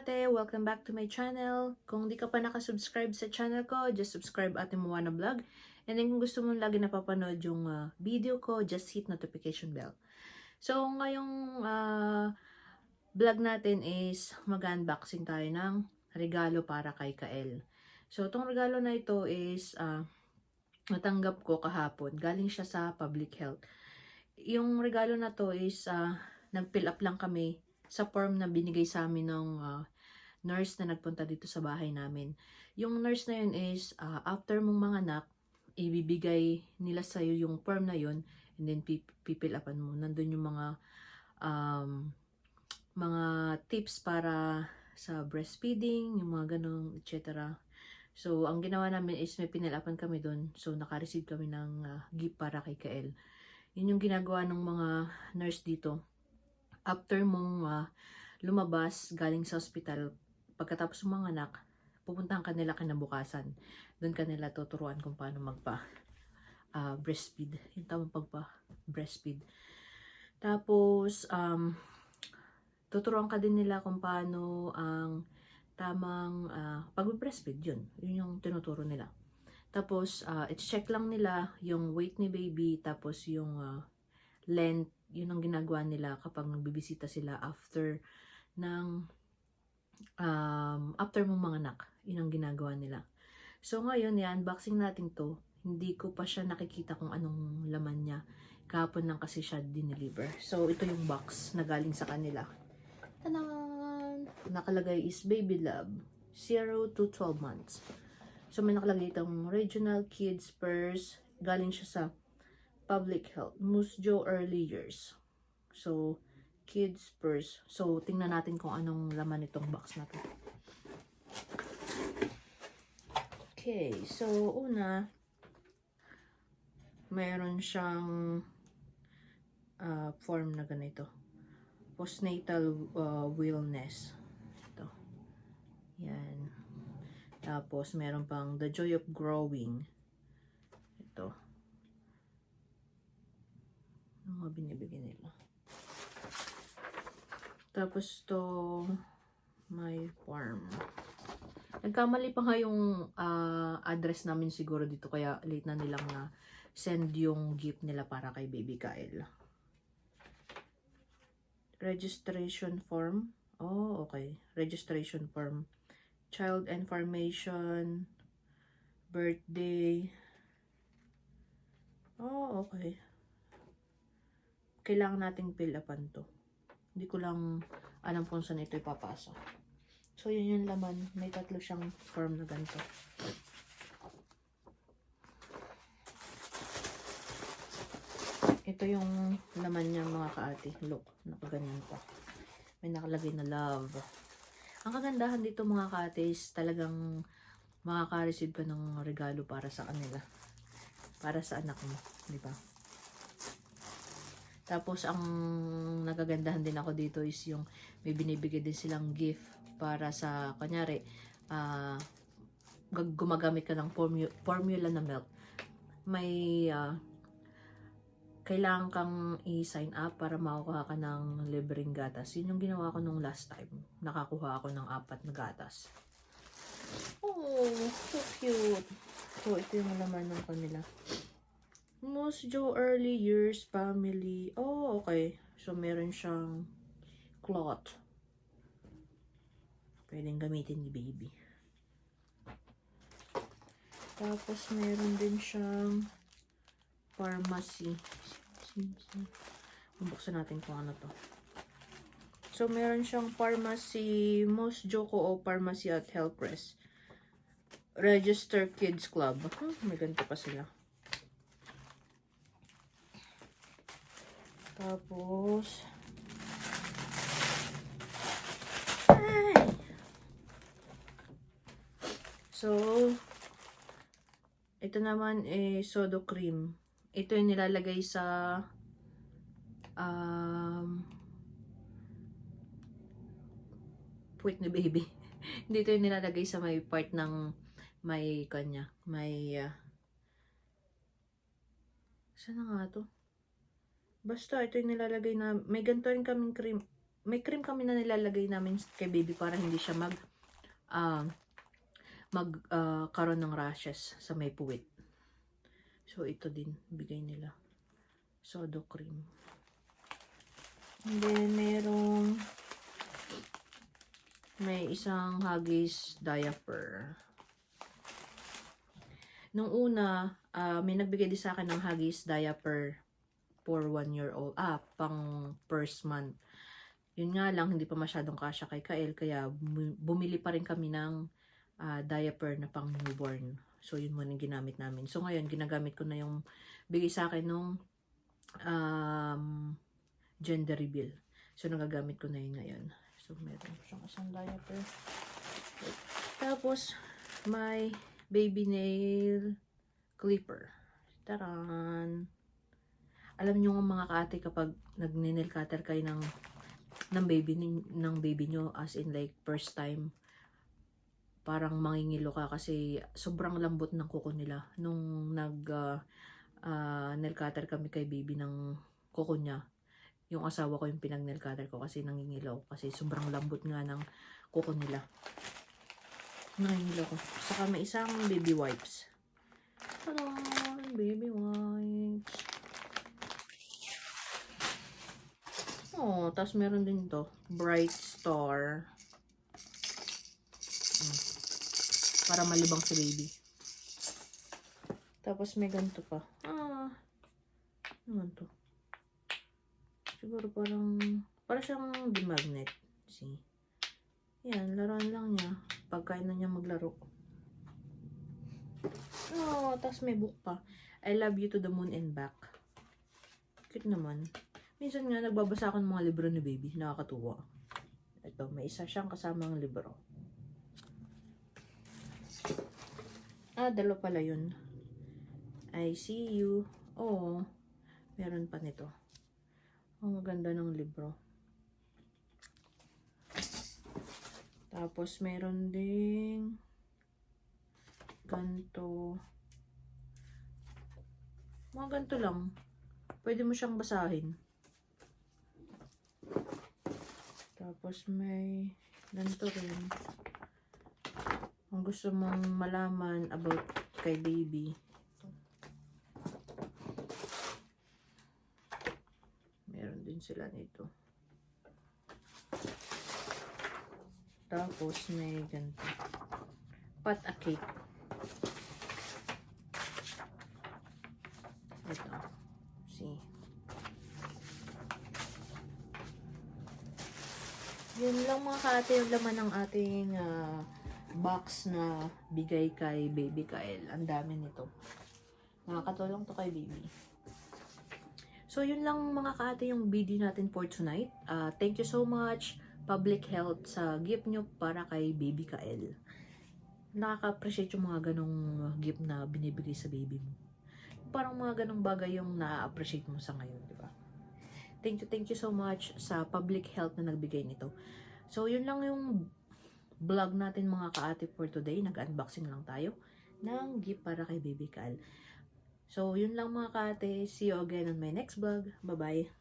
ate! Welcome back to my channel. Kung di ka pa nakasubscribe sa channel ko, just subscribe ate Moana Vlog. And then kung gusto mo lagi napapanood yung ah, video ko, just hit notification bell. So, ngayong ah, vlog natin is mag-unboxing tayo ng regalo para kay Kael. So, itong regalo na ito is ah, natanggap ko kahapon. Galing siya sa public health. Yung regalo na to is ah, nag-fill up lang kami sa form na binigay sa amin ng ah, nurse na nagpunta dito sa bahay namin. Yung nurse na yun is, ah, after mong manganak, ibibigay nila sa'yo yung form na yun, and then pip- pipil upan mo. Nandun yung mga, um, mga tips para sa breastfeeding, yung mga ganong, etc. So, ang ginawa namin is may pinilapan kami doon. So, naka-receive kami ng ah, gift para kay Kael. Yun yung ginagawa ng mga nurse dito after mong ah, lumabas galing sa hospital, pagkatapos ng mga anak, pupuntahan ka nila kinabukasan. Doon ka nila tuturuan kung paano magpa ah, breastfeed. Yung tamang pagpa breastfeed. Tapos, um, tuturuan ka din nila kung paano ang tamang ah, pag-breastfeed. Yun. Yun yung tinuturo nila. Tapos, ah, i-check lang nila yung weight ni baby, tapos yung ah, length, yun ang ginagawa nila kapag nagbibisita sila after ng um, after mong mga anak. Yun ang ginagawa nila. So ngayon, i-unboxing natin to. Hindi ko pa siya nakikita kung anong laman niya. Kahapon lang kasi siya dineliver. So ito yung box na galing sa kanila. Tanan! Nakalagay is Baby Love. 0 to 12 months. So may nakalagay itong Regional Kids Purse. Galing siya sa Public Health. Musjo Early Years. So, Kids Purse. So, tingnan natin kung anong laman itong box na to. Okay, so una, mayroon siyang ah, form na ganito. Postnatal ah, wellness. Ito. Yan. Tapos, meron pang The Joy of Growing. Ito. Ano mga binibigyan nila? Tapos to my farm. Nagkamali pa nga yung ah, address namin siguro dito kaya late na nilang na send yung gift nila para kay Baby Kyle. Registration form. Oh, okay. Registration form. Child information. Birthday. Oh, okay. Kailangan nating fill upan to. Hindi ko lang alam kung saan ito ipapasa. So, yun yung laman. May tatlo siyang form na ganito. Ito yung laman niya mga kaati. Look, nakaganyan pa. May nakalagay na love. Ang kagandahan dito mga kaati is talagang makaka-receive ka ng regalo para sa kanila. Para sa anak mo. Di ba? Tapos, ang nagagandahan din ako dito is yung may binibigay din silang gift para sa, kanyari, ah, gag- gumagamit ka ng formu- formula na milk. May, ah, kailangan kang i-sign up para makukuha ka ng libreng gatas. Yun yung ginawa ko nung last time. Nakakuha ako ng apat na gatas. Oh, so cute. So, ito yung laman ng kanila. Most Joe Early Years Family. Oh, okay. So, meron siyang cloth. Pwedeng gamitin ni baby. Tapos, meron din siyang pharmacy. Buksan natin kung ano to. So, meron siyang pharmacy, Most Joko o pharmacy at Hellcrest. Register Kids Club. Hmm, may ganito pa sila. Tapos, ay! So, ito naman eh, sodo cream. Ito yung nilalagay sa um, puwit ni baby. Dito yung nilalagay sa may part ng may kanya, may uh, saan na nga to? Basta, ito yung nilalagay na, may ganito rin kaming cream. may cream kami na nilalagay namin kay baby para hindi siya mag ah, mag ah, karoon ng rashes sa may puwit. So ito din bigay nila. Sodo cream. And then merong may isang Huggies diaper. Nung una, ah, may nagbigay din sa akin ng Huggies diaper for one year old. Ah, pang first month. Yun nga lang, hindi pa masyadong kasya kay Kael. Kaya bu- bumili pa rin kami ng ah, diaper na pang newborn. So, yun muna yung ginamit namin. So, ngayon, ginagamit ko na yung bigay sa akin nung um, gender reveal. So, nagagamit ko na yun ngayon. So, meron ko siyang isang diaper. Tapos, may baby nail clipper. Taran! Alam niyo nga mga kaate kapag nag-nail cutter kayo ng ng baby ng baby nyo as in like first time parang mangingilo ka kasi sobrang lambot ng kuko nila. Nung nag uh, uh, nail cutter kami kay baby ng kuko niya yung asawa ko yung pinag nail cutter ko kasi nangingilo ako kasi sobrang lambot nga ng kuko nila. Nangingilo ko saka may isang baby wipes. Hello, baby wipes Oh, tapos meron din to. Bright Star. Mm. Para malibang si baby. Tapos may ganito pa. Ah. Ano man to? Siguro parang, para siyang di magnet. See? Yan, laruan lang niya. Pagkain na niya maglaro. Oh, tapos may book pa. I love you to the moon and back. Cute naman. Minsan nga, nagbabasa ako ng mga libro ni baby. Nakakatuwa. Ito, may isa siyang kasamang libro. Ah, dalawa pala yun. I see you. Oo. Meron pa nito. Ang ganda ng libro. Tapos, meron ding ganto. Mga ganto lang. Pwede mo siyang basahin. Tapos may ganito rin. Kung gusto mong malaman about kay baby. Meron din sila nito. Tapos may ganito. Pat a cake. Ito. See. Yun lang mga kaate yung laman ng ating ah, box na bigay kay Baby Kyle. Ang dami nito. Nakakatulong to kay Baby. So, yun lang mga kaate yung video natin for tonight. Ah, thank you so much, Public Health, sa gift nyo para kay Baby Kyle. Nakaka-appreciate yung mga ganong gift na binibigay sa baby mo. Parang mga ganong bagay yung na-appreciate mo sa ngayon, di ba? Thank you, thank you so much sa public health na nagbigay nito. So, yun lang yung vlog natin mga kaate for today. Nag-unboxing lang tayo ng gift para kay Baby Cal. So, yun lang mga kaate. See you again on my next vlog. Bye-bye.